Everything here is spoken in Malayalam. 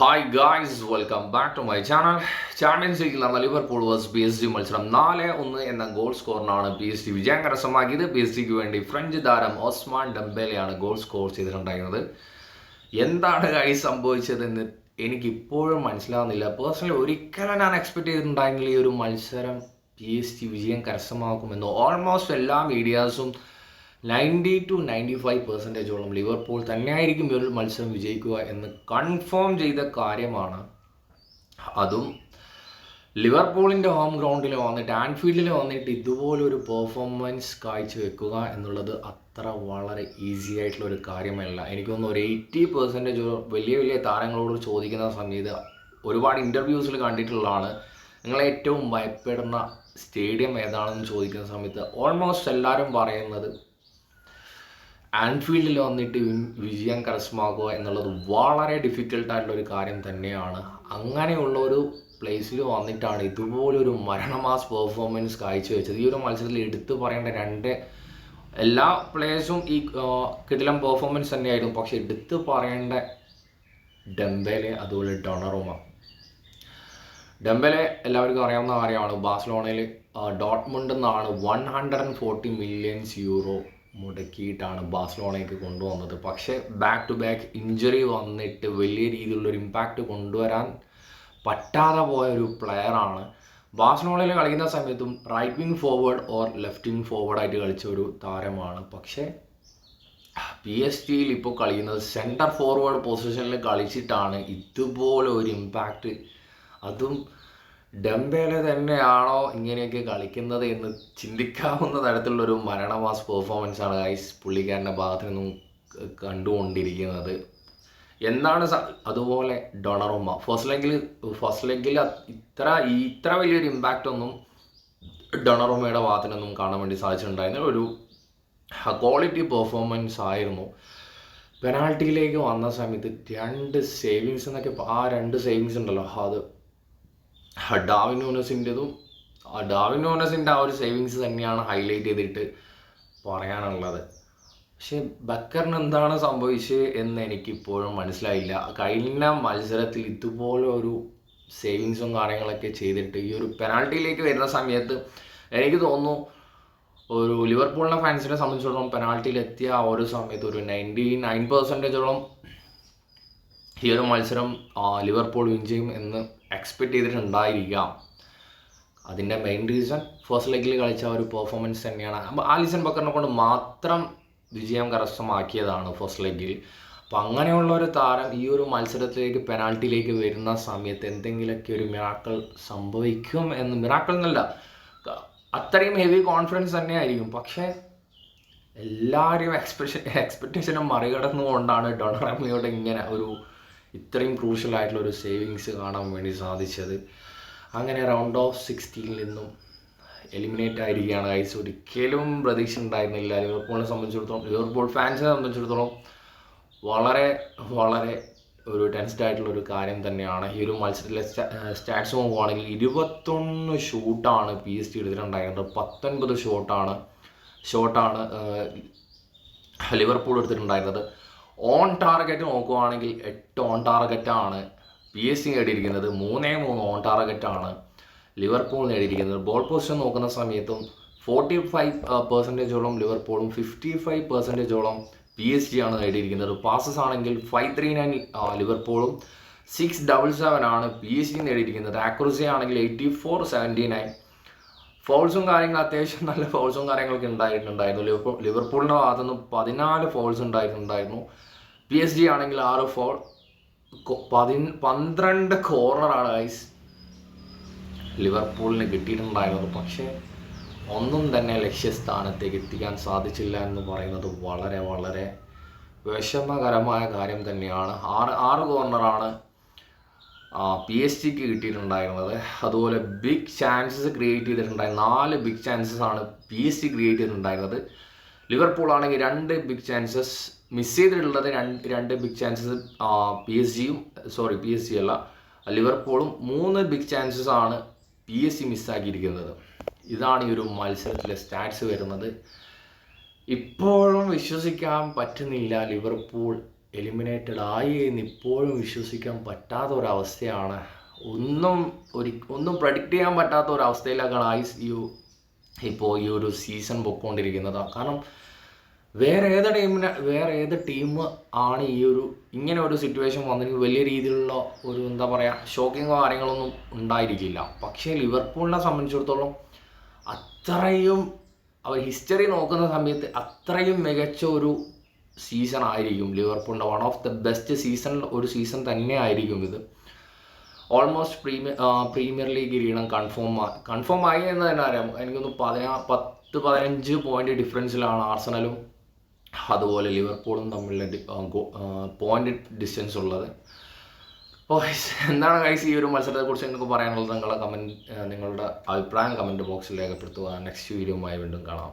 Hi guys welcome back to my channel champions ലീഗിൽ നടന്ന Liverpool versus P S G മത്സരം നാല് ഒന്ന് എന്ന ഗോൾ സ്കോറിനാണ് പി എസ് ജി വിജയം കരസ്ഥമാക്കിയത് പി എസ് ജിക്ക് വേണ്ടി ഫ്രഞ്ച് താരം ഓസ്മാൻ ഡംബേലയാണ് ഗോൾ സ്കോർ ചെയ്തിട്ടുണ്ടായിരുന്നത്. എന്താണ് ഗൈസ് സംഭവിച്ചതെന്ന് എനിക്ക് ഇപ്പോഴും മനസ്സിലാവുന്നില്ല. പേഴ്സണലി ഒരിക്കലും ഞാൻ എക്സ്പെക്ട് ചെയ്തിട്ടുണ്ടായിരുന്നില്ല ഈ ഒരു മത്സരം പി എസ് ജി വിജയം കരസ്ഥമാക്കുമെന്ന്. ഓൾമോസ്റ്റ് എല്ലാ മീഡിയാസും നയന്റി ടു നയന്റി ഫൈവ് പെർസെന്റേജോളം ലിവർപൂൾ തന്നെയായിരിക്കും ഈ ഒരു മത്സരം വിജയിക്കുക എന്ന് കൺഫേം ചെയ്ത കാര്യമാണ് അതും ലിവർപൂളിന്റെ ഹോം ഗ്രൗണ്ടിൽ വന്നിട്ട് ആൻഫീൽഡിൽ വന്നിട്ട് ഇതുപോലൊരു പെർഫോമൻസ് കാഴ്ചവെക്കുക എന്നുള്ളത് അത്ര വളരെ ഈസി ആയിട്ടുള്ള ഒരു കാര്യമല്ല. എനിക്ക് തോന്നുന്നു ഒരു എയ്റ്റി പെർസെന്റേജ് വലിയ വലിയ താരങ്ങളോട് ചോദിക്കുന്ന സമയത്ത് ഒരുപാട് ഇന്റർവ്യൂസിൽ കണ്ടിട്ടുള്ളതാണ് നിങ്ങൾ ഏറ്റവും ഭയപ്പെടുന്ന സ്റ്റേഡിയം ഏതാണെന്ന് ചോദിക്കുന്ന സമയത്ത് ഓൾമോസ്റ്റ് എല്ലാവരും പറയുന്നത് ആൻഫീൽഡിൽ വന്നിട്ട് വിജയം കരസ്ഥമാക്കുക എന്നുള്ളത് വളരെ ഡിഫിക്കൽട്ടായിട്ടുള്ള ഒരു കാര്യം തന്നെയാണ്. അങ്ങനെയുള്ള ഒരു പ്ലേസിൽ വന്നിട്ടാണ് ഇതുപോലൊരു മരണമാസ് പെർഫോമൻസ് കാഴ്ചവെച്ചത്. ഈ ഒരു മത്സരത്തിൽ എടുത്തു പറയേണ്ട രണ്ട് എല്ലാ പ്ലേയേഴ്സും ഈ കിടിലം പെർഫോമൻസ് തന്നെയായിരുന്നു. പക്ഷെ എടുത്തു പറയേണ്ട ഡെംബേലെ അതുപോലെ ഡൊണറുമ ഡെമ്പലെ എല്ലാവർക്കും അറിയാവുന്ന കാര്യമാണ്. ബാഴ്സലോണയിൽ ഡോട്ട്മുണ്ട് നിന്നാണ് one hundred and forty millions euro മുടക്കിയിട്ടാണ് ബാഴ്സലോണയ്ക്ക് കൊണ്ടുവന്നത്. പക്ഷേ ബാക്ക് ടു ബാക്ക് ഇഞ്ചറി വന്നിട്ട് വലിയ രീതിയിലുള്ള ഒരു ഇമ്പാക്റ്റ് കൊണ്ടുവരാൻ പറ്റാതെ പോയ ഒരു പ്ലെയറാണ് ബാഴ്സലോണയിൽ കളിക്കുന്ന സമയത്തും right wing forward or left wing ഫോർവേഡായിട്ട് കളിച്ച ഒരു താരമാണ്. പക്ഷേ പി എസ് ടിയിൽ ഇപ്പോൾ കളിക്കുന്നത് സെന്റർ ഫോർവേഡ് പൊസിഷനിൽ കളിച്ചിട്ടാണ് ഇതുപോലെ ഒരു ഇമ്പാക്റ്റ് അതും ഡംബേലെ തന്നെയാണോ ഇങ്ങനെയൊക്കെ കളിക്കുന്നത് എന്ന് ചിന്തിക്കാവുന്ന തരത്തിലുള്ളൊരു മരണവാസ് പെർഫോമൻസ് ആണ് ഗൈസ് പുള്ളിക്കാരന്റെ ഭാഗത്തു നിന്നും കണ്ടുകൊണ്ടിരിക്കുന്നത്. എന്താണ് അതുപോലെ ഡൊണറുമ്മ. ഫസ്റ്റ് ലെഗിൽ ഫസ്റ്റ് ലെഗിൽ ഇത്ര ഇത്ര വലിയൊരു ഇമ്പാക്റ്റ് ഒന്നും ഡൊണറുമ്മയുടെ ഭാഗത്തു നിന്നും കാണാൻ വേണ്ടി സാധിച്ചിട്ടുണ്ടായിരുന്നില്ല. ഒരു ക്വാളിറ്റി പെർഫോമൻസ് ആയിരുന്നു. പെനാൾട്ടിയിലേക്ക് വന്ന സമയത്ത് രണ്ട് സേവിങ്സ് എന്നൊക്കെ ആ രണ്ട് സേവിങ്സ് ഉണ്ടല്ലോ. അത് ഡാവിൻ ആ ഡാവിൻ ഓനസിന്റെ ആ ഒരു സേവിങ്സ് തന്നെയാണ് ഹൈലൈറ്റ് ചെയ്തിട്ട് പറയാനുള്ളത്. പക്ഷേ ബക്കറിന് എന്താണ് സംഭവിച്ചത് എന്ന് എനിക്കിപ്പോഴും മനസ്സിലായില്ല. കഴിഞ്ഞ മത്സരത്തിൽ ഇതുപോലെ ഒരു സേവിങ്സും കാര്യങ്ങളൊക്കെ ചെയ്തിട്ട് ഈ ഒരു പെനാൾട്ടിയിലേക്ക് വരുന്ന സമയത്ത് എനിക്ക് തോന്നുന്നു ഒരു ലിവർപൂളിനെ ഫാൻസിനെ സംബന്ധിച്ചിടത്തോളം പെനാൾട്ടിയിലെത്തിയ ആ ഒരു സമയത്ത് ഒരു നയന്റി നയൻ പെർസെന്റേജോളം ഈ ഒരു മത്സരം ലിവർപൂൾ വിൻ ചെയ്യും എന്ന് എക്സ്പെക്റ്റ് ചെയ്തിട്ടുണ്ടായിരിക്കാം. അതിന്റെ മെയിൻ റീസൺ ഫസ്റ്റ് ലെഗിൽ കളിച്ച ഒരു പെർഫോമൻസ് തന്നെയാണ്. അപ്പോൾ ആലിസൺ ബക്കറിനെ കൊണ്ട് മാത്രം വിജയം കരസ്ഥമാക്കിയതാണ് ഫസ്റ്റ് ലെഗിൽ അപ്പം അങ്ങനെയുള്ള ഒരു താരം ഈ ഒരു മത്സരത്തിലേക്ക് പെനാൾട്ടിയിലേക്ക് വരുന്ന സമയത്ത് എന്തെങ്കിലുമൊക്കെ ഒരു മിറാക്കൾ സംഭവിക്കും എന്ന് മിറാക്കൾ എന്നല്ല അത്രയും ഹെവി കോൺഫിഡൻസ് തന്നെയായിരിക്കും. പക്ഷേ എല്ലാവരെയും എക്സ്പെക്ഷൻ എക്സ്പെക്റ്റേഷനും മറികടന്നുകൊണ്ടാണ് ഡൊണറമിയോട് ഇങ്ങനെ ഒരു ഇത്രയും ക്രൂഷ്യൽ ആയിട്ടുള്ള ഒരു സേവിങ്സ് കാണാൻ വേണ്ടി സാധിച്ചത്. അങ്ങനെ റൗണ്ട് ഓഫ് സിക്സ്റ്റീനിൽ നിന്നും എലിമിനേറ്റ് ആയിരിക്കുകയാണ് ഗൈസ് ഒരിക്കലും പ്രതീക്ഷ ഉണ്ടായിരുന്നില്ല. ലിവർപൂളിനെ സംബന്ധിച്ചിടത്തോളം ലിവർപൂൾ ഫാൻസിനെ സംബന്ധിച്ചിടത്തോളം വളരെ വളരെ ഒരു ടെൻസ്ഡ് ആയിട്ടുള്ള ഒരു കാര്യം തന്നെയാണ്. ഈ ഒരു മത്സരത്തിലെ സ്റ്റാറ്റ്സ് നോക്കുവാണെങ്കിൽ ഇരുപത്തൊന്ന് ഷൂട്ടാണ് പി എസ് ടി എടുത്തിട്ടുണ്ടായിരുന്നത്. പത്തൊൻപത് ഷോട്ടാണ് ഷോട്ടാണ് ലിവർപൂൾ എടുത്തിട്ടുണ്ടായിരുന്നത്. ഓൺ ടാർഗറ്റ് നോക്കുവാണെങ്കിൽ എട്ട് ഓൺ ടാർഗറ്റാണ് പി എസ് സി നേടിയിരിക്കുന്നത് മൂന്നേ മൂന്ന് ഓൺ ടാർഗറ്റാണ് ലിവർപൂൾ നേടിയിരിക്കുന്നത്. ബോൾ പൊസിഷൻ നോക്കുന്ന സമയത്തും ഫോർട്ടി ഫൈവ് പെർസെന്റേജോളം ലിവർപൂളും ഫിഫ്റ്റി ഫൈവ് പെർസെന്റേജോളം പി എസ് ജി ആണ് നേടിയിരിക്കുന്നത്. പാസസ് ആണെങ്കിൽ ഫൈവ് ത്രീ നയൻ ലിവർപൂളും സിക്സ് ഡബിൾ സെവൻ ആണ് പി എസ് ജി നേടിയിരിക്കുന്നത്. ആക്യുറസി ആണെങ്കിൽ എയ്റ്റി ഫോർ സെവന്റി നയൻ ഫോൾസും കാര്യങ്ങളും അത്യാവശ്യം നല്ല ഫോൾസും കാര്യങ്ങളൊക്കെ ഉണ്ടായിട്ടുണ്ടായിരുന്നു. ലിവർപൂൾ ലിവർപൂളിന്റെ ഭാഗത്തുനിന്ന് പതിനാല് ഫോൾസ് ഉണ്ടായിട്ടുണ്ടായിരുന്നു. പി എസ് ജി ആണെങ്കിൽ ആറ് ഫോർ പതി പന്ത്രണ്ട് കോർണറാണ് ഗൈസ് ലിവർപൂളിന് കിട്ടിയിട്ടുണ്ടായിരുന്നത്. പക്ഷേ ഒന്നും തന്നെ ലക്ഷ്യസ്ഥാനത്തേക്ക് എത്തിക്കാൻ സാധിച്ചില്ല എന്ന് പറയുന്നത് വളരെ വളരെ വിഷമകരമായ കാര്യം തന്നെയാണ്. ആറ് ആറ് കോർണറാണ് പി എസ് ജിക്ക് കിട്ടിയിട്ടുണ്ടായിരുന്നത്. അതുപോലെ ബിഗ് ചാൻസസ് ക്രിയേറ്റ് ചെയ്തിട്ടുണ്ടായി നാല് ബിഗ് ചാൻസസ് ആണ് പി എസ് ജി ക്രിയേറ്റ് ചെയ്തിട്ടുണ്ടായിരുന്നത്. ലിവർപൂൾ ആണെങ്കിൽ രണ്ട് ബിഗ് ചാൻസസ് മിസ് ചെയ്തിട്ടുള്ളത് രണ്ട് രണ്ട് ബിഗ് ചാൻസസ് പി എസ് ജിയും സോറി പി എസ് ജി അല്ല ലിവർപൂളും മൂന്ന് ബിഗ് ചാൻസസ് ആണ് പി എസ് സി മിസ്സാക്കിയിരിക്കുന്നത് ഇതാണ് ഈ ഒരു മത്സരത്തിലെ സ്റ്റാറ്റ്സ് വരുന്നത്. ഇപ്പോഴും വിശ്വസിക്കാൻ പറ്റുന്നില്ല ലിവർപൂൾ എലിമിനേറ്റഡ് ആയി എന്ന് ഇപ്പോഴും വിശ്വസിക്കാൻ പറ്റാത്ത ഒരവസ്ഥയാണ് ഒന്നും ഒരു ഒന്നും പ്രഡിക്റ്റ് ചെയ്യാൻ പറ്റാത്ത ഒരവസ്ഥയിലേക്കാണ് ഈ ഇപ്പോൾ ഈ ഒരു സീസൺ പൊയ്ക്കൊണ്ടിരിക്കുന്നത് കാരണം വേറെ ഏത് ടീമിന് വേറെ ഏത് ടീം ആണ് ഈ ഒരു ഇങ്ങനെ ഒരു സിറ്റുവേഷൻ വന്നെങ്കിൽ വലിയ രീതിയിലുള്ള ഒരു എന്താ പറയുക ഷോക്കിങ്ങോ കാര്യങ്ങളൊന്നും ഉണ്ടായിരിക്കില്ല. പക്ഷേ ലിവർപൂളിനെ സംബന്ധിച്ചിടത്തോളം അത്രയും അവർ ഹിസ്റ്ററി നോക്കുന്ന സമയത്ത് അത്രയും മികച്ച ഒരു സീസൺ ആയിരിക്കും ലിവർപൂളിന്റെ one of the best season ഒരു സീസൺ തന്നെ ആയിരിക്കും ഇത്. ഓൾമോസ്റ്റ് പ്രീമിയർ പ്രീമിയർ ലീഗ് കിരീടം കൺഫേം കൺഫേം ആയി എന്ന് തന്നെ അറിയാം. എനിക്കൊന്ന് പതിനാ പത്ത് പതിനഞ്ച് പോയിന്റ് ഡിഫറൻസിലാണ് ആർസണലും അതുപോലെ ലിവർപൂളും തമ്മിലുള്ള പോയിന്റ് ഡിസ്റ്റൻസ് ഉള്ളത്. അപ്പോൾ എന്താണ് കൈസ് ഈ ഒരു മത്സരത്തെക്കുറിച്ച് നിങ്ങൾക്ക് പറയാനുള്ളത്? നിങ്ങളുടെ കമന്റ് നിങ്ങളുടെ അഭിപ്രായം കമന്റ് ബോക്സിൽ രേഖപ്പെടുത്തുക. നെക്സ്റ്റ് വീഡിയോയുമായി വീണ്ടും കാണാം.